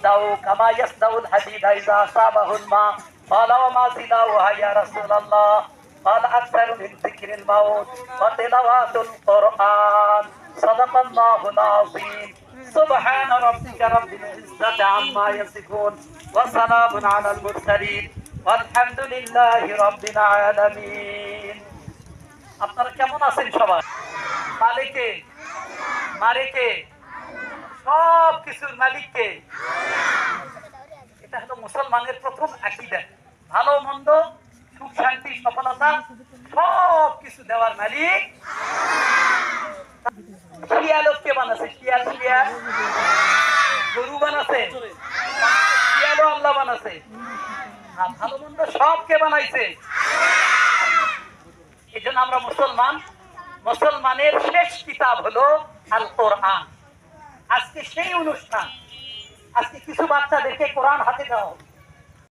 يصدعوا كما يصدع الحديد إذا أصابه الماء قال وما زناؤها يا رسول الله قال أكثر من ذكر الموت وتلاوة القرآن صدق الله العظيم سبحان ربك رب العزة عما يصفون وسلام على المرسلين والحمد لله رب العالمين আপনারা কেমন আছেন সবাই মালিকে মালিকে সব কিছুর মালিককে। এটা হলো মুসলমানের প্রথম আকিদা। ভালো, মন্দ, সুখ, শান্তি, সফলতা, সব কিছু দেওয়ার মালিক। বানাইছে। এই আমরা মুসলমান, মুসলমানের শেষ কিতাব হলো আল কোরআন আজকে সেই অনুষ্ঠান। আজকে কিছু বাচ্চাদেরকে কোরআন হাতে দেওয়া হবে